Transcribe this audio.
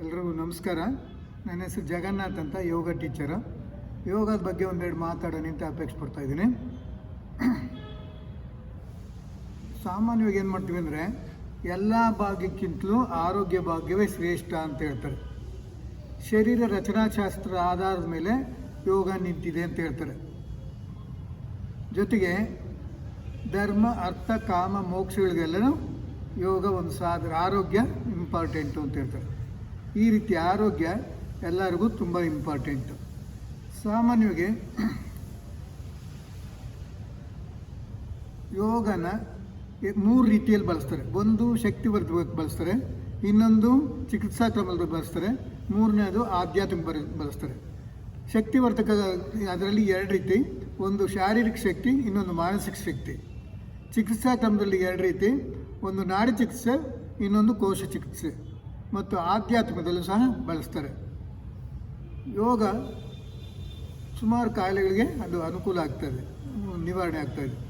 ಎಲ್ರಿಗೂ ನಮಸ್ಕಾರ. ನನ್ನ ಹೆಸರು ಜಗನ್ನಾಥ್ ಅಂತ, ಯೋಗ ಟೀಚರು. ಯೋಗದ ಬಗ್ಗೆ ಒಂದೆರಡು ಮಾತಾಡೋಣ ಅಂತ ಅಪೇಕ್ಷೆ ಪಡ್ತಾ ಇದ್ದೀನಿ. ಸಾಮಾನ್ಯವಾಗಿ ಏನು ಮಾಡ್ತೀವಿ ಅಂದರೆ, ಎಲ್ಲ ಭಾಗ್ಯಕ್ಕಿಂತಲೂ ಆರೋಗ್ಯ ಭಾಗ್ಯವೇ ಶ್ರೇಷ್ಠ ಅಂತ ಹೇಳ್ತಾರೆ. ಶರೀರ ರಚನಾಶಾಸ್ತ್ರ ಆಧಾರದ ಮೇಲೆ ಯೋಗ ನಿಂತಿದೆ ಅಂತ ಹೇಳ್ತಾರೆ. ಜೊತೆಗೆ ಧರ್ಮ, ಅರ್ಥ, ಕಾಮ, ಮೋಕ್ಷಗಳಿಗೆಲ್ಲನೂ ಯೋಗ ಒಂದು ಸಾಧನ. ಆರೋಗ್ಯ ಇಂಪಾರ್ಟೆಂಟು ಅಂತ ಹೇಳ್ತಾರೆ. ಈ ರೀತಿ ಆರೋಗ್ಯ ಎಲ್ಲರಿಗೂ ತುಂಬ ಇಂಪಾರ್ಟೆಂಟು ಸಾಮಾನ್ಯವಾಗಿ ಯೋಗನ ಮೂರು ರೀತಿಯಲ್ಲಿ ಬಳಸ್ತಾರೆ. ಒಂದು ಶಕ್ತಿವರ್ಧಕವಾಗಿ ಬಳಸ್ತಾರೆ, ಇನ್ನೊಂದು ಚಿಕಿತ್ಸಾ ಕ್ರಮದಲ್ಲಿ ಬಳಸ್ತಾರೆ, ಮೂರನೇದು ಆಧ್ಯಾತ್ಮಿಕ ಬರ, ಬಳಸ್ತಾರೆ. ಶಕ್ತಿವರ್ಧಕ ಅದರಲ್ಲಿ ಎರಡು ರೀತಿ, ಒಂದು ಶಾರೀರಿಕ ಶಕ್ತಿ, ಇನ್ನೊಂದು ಮಾನಸಿಕ ಶಕ್ತಿ. ಚಿಕಿತ್ಸಾ ಕ್ರಮದಲ್ಲಿ ಎರಡು ರೀತಿ, ಒಂದು ನಾಡಿ ಚಿಕಿತ್ಸೆ, ಇನ್ನೊಂದು ಕೋಶ ಚಿಕಿತ್ಸೆ. ಮತ್ತು ಆಧ್ಯಾತ್ಮದಲ್ಲೂ ಸಹ ಬಳಸ್ತಾರೆ. ಯೋಗ ಸುಮಾರು ಕಾಯಿಲೆಗಳಿಗೆ ಅದು ಅನುಕೂಲ ಆಗ್ತದೆ ನಿವಾರಣೆ ಆಗ್ತದೆ.